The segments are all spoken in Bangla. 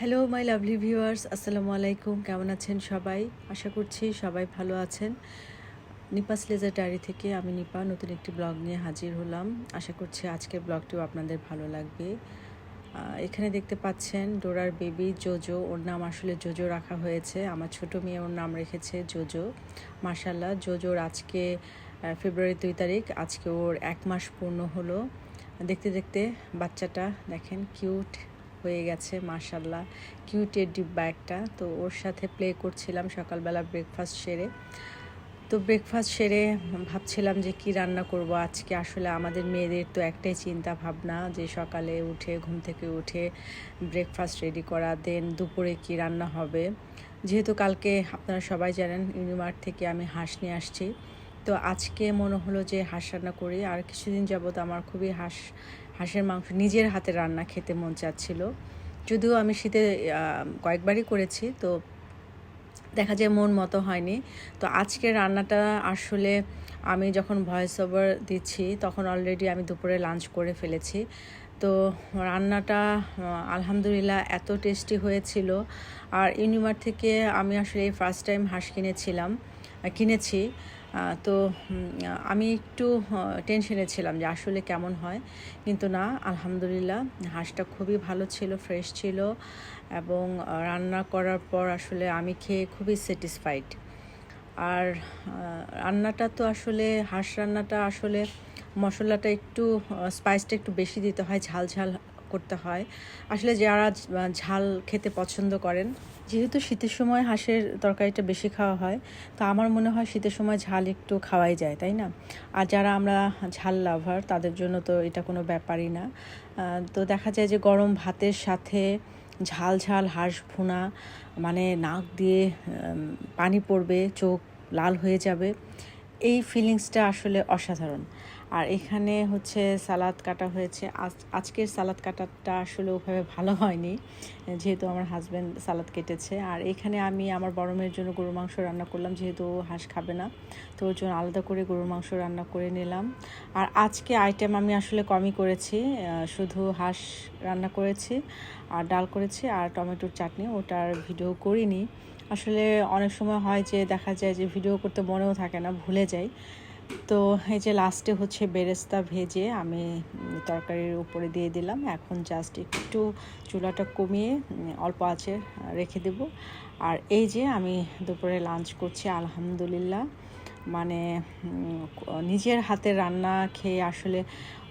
হ্যালো মাই লাভলি ভিউয়ার্স আসসালামু আলাইকুম কেমন আছেন সবাই? আশা করছি সবাই ভালো আছেন। নিপাস লেজার ডায়েরি থেকে আমি নিপা, নতুন একটি ব্লগ নিয়ে হাজির হলাম। আশা করছি আজকের ব্লগটিও আপনাদের ভালো লাগবে। এখানে দেখতে পাচ্ছেন ডোরার বেবি জোজো। ওর নাম আসলে জোজো রাখা হয়েছে। আমার ছোট মেয়ে ওর নাম রেখেছে জোজো। মার্শাল্লাহ জোজোর আজকে ফেব্রুয়ারি দুই তারিখ। আজকে ওর এক মাস পূর্ণ হলো। দেখতে দেখতে বাচ্চাটা দেখেন কিউট হয়ে গেছে মার্শাল্লাহ কিউটের ডিব্বা একটা। তো ওর সাথে প্লে করছিলাম সকালবেলা ব্রেকফাস্ট সেরে। তো ব্রেকফাস্ট সেরে ভাবছিলাম যে কি রান্না করব আজকে। আসলে আমাদের মেয়েদের তো একটাই চিন্তা ভাবনা যে সকালে উঠে, ঘুম থেকে উঠে ব্রেকফাস্ট রেডি করা দেন দুপুরে কি রান্না হবে। যেহেতু কালকে আপনারা সবাই জানেন, ইউনিমার্ট থেকে আমি হাঁস নিয়ে আসছি। তো আজকে মনে হলো যে হাঁস রান্না করি। আর কিছুদিন যাবত আমার খুবই হাঁস হাঁসের মাংস, নিজের হাতে রান্না খেতে মন চাচ্ছিল। যদিও আমি শীতে কয়েকবারই করেছি, তো দেখা যায় মন মতো হয়নি। তো আজকের রান্নাটা আসলে আমি যখন ভয়েস ওভার দিচ্ছি, তখন অলরেডি আমি দুপুরে লাঞ্চ করে ফেলেছি। তো রান্নাটা আলহামদুলিল্লাহ এত টেস্টি হয়েছিল। আর ইউনিমার থেকে আমি আসলে এই ফার্স্ট টাইম হাঁস কিনেছিলাম। কিনেছি। তো আমি একটু টেনশনে ছিলাম যে আসলে কেমন হয়। কিন্তু না, আলহামদুলিল্লাহ, হাঁসটা খুবই ভালো ছিল ফ্রেশ ছিল এবং রান্না করার পর আসলে আমি খেয়ে খুবই স্যাটিসফাইড আর রান্নাটা তো আসলে, হাঁস রান্নাটা আসলে মশলাটা একটু স্পাইসটা একটু বেশি দিতে হয় ঝাল ঝাল করতে হয়। আসলে যারা ঝাল খেতে পছন্দ করেন, যেহেতু শীতের সময় হাঁসের তরকারিটা বেশি খাওয়া হয়, তো আমার মনে হয় শীতের সময় ঝাল একটু খাওয়াই যায়, তাই না? আর যারা আমরা ঝাল লাভার, তাদের জন্য তো এটা কোনো ব্যাপারই না। তো দেখা যায় যে গরম ভাতের সাথে ঝাল ঝাল হাঁস ভুনা মানে নাক দিয়ে পানি পড়বে, চোখ লাল হয়ে যাবে, এই ফিলিংসটা আসলে অসাধারণ। আর এখানে হচ্ছে সালাদ কাটা হয়েছে। আজ, আজকের সালাদ কাটাটা আসলে ওভাবে ভালো হয়নি, যেহেতু আমার হাজব্যান্ড সালাদ কেটেছে। আর এখানে আমি আমার বড় মেয়ের জন্য গরুর মাংস রান্না করলাম, যেহেতু হাঁস খাবে না। তো ওর জন্য আলাদা করে গরুর মাংস রান্না করে নিলাম। আর আজকে আইটেম আমি আসলে কমই করেছি শুধু হাঁস রান্না করেছি, আর ডাল করেছি, আর টমেটোর চাটনি। ওটার ভিডিও করিনি। আসলে অনেক সময় হয় যে দেখা যায় যে ভিডিও করতে মনেও থাকে না, ভুলে যাই। তো এই যে লাস্টে হচ্ছে বেরেস্তা ভেজে আমি তরকারির উপরে দিয়ে দিলাম। এখন জাস্ট একটু চুলাটা কমিয়ে অল্প আছে রেখে দেব। আর এই যে আমি দুপুরে লাঞ্চ করছি আলহামদুলিল্লাহ। মানে নিজের হাতে রান্না খেয়ে আসলে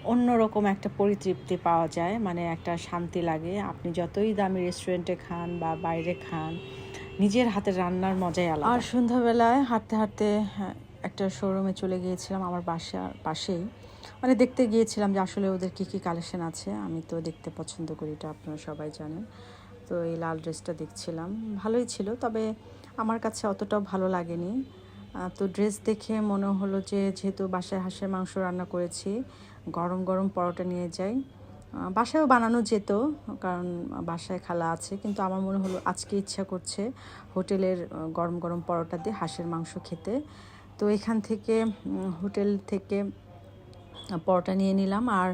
অন্যরকম একটা পরিতৃপ্তি পাওয়া যায়। মানে একটা শান্তি লাগে। আপনি যতই দামি রেস্টুরেন্টে খান বা বাইরে খান নিজের হাতের রান্নার মজাই আলাদা। আর সন্ধ্যাবেলায় হাঁটতে হাঁটতে হ্যাঁ, একটা শোরুমে চলে গিয়েছিলাম আমার বাসার পাশেই। মানে দেখতে গিয়েছিলাম যে আসলে ওদের কী কী কালেকশন আছে। আমি তো দেখতে পছন্দ করি, এটা আপনারা সবাই জানেন। তো এই লাল ড্রেসটা দেখছিলাম। ভালোই ছিল, তবে আমার কাছে অতটাও ভালো লাগেনি। তো ড্রেস দেখে মনে হলো যে যেহেতু বাসায় হাঁসের মাংস রান্না করেছি, গরম গরম পরোটা নিয়ে যাই। বাসায়ও বানানো যেত, কারণ বাসায় খালা আছে, কিন্তু আমার মনে হলো আজকে ইচ্ছা করছে হোটেলের গরম গরম পরোটা দিয়ে হাঁসের মাংস খেতে। তো এখান থেকে হোটেল থেকে পরোটা নিয়ে নিলাম। আর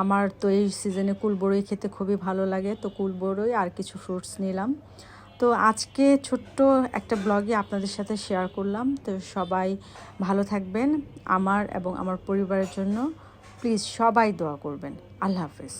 আমার তো এই সিজনে কুলবড়ই খেতে খুবই ভালো লাগে, তো কুলবড়ই আর কিছু ফ্রুটস নিলাম। তো আজকে ছোট্ট একটা ব্লগে আপনাদের সাথে শেয়ার করলাম। তো সবাই ভালো থাকবেন, আমার এবং আমার পরিবারের জন্য। প্লিজ সবাই দোয়া করবেন। আল্লাহ হাফেজ।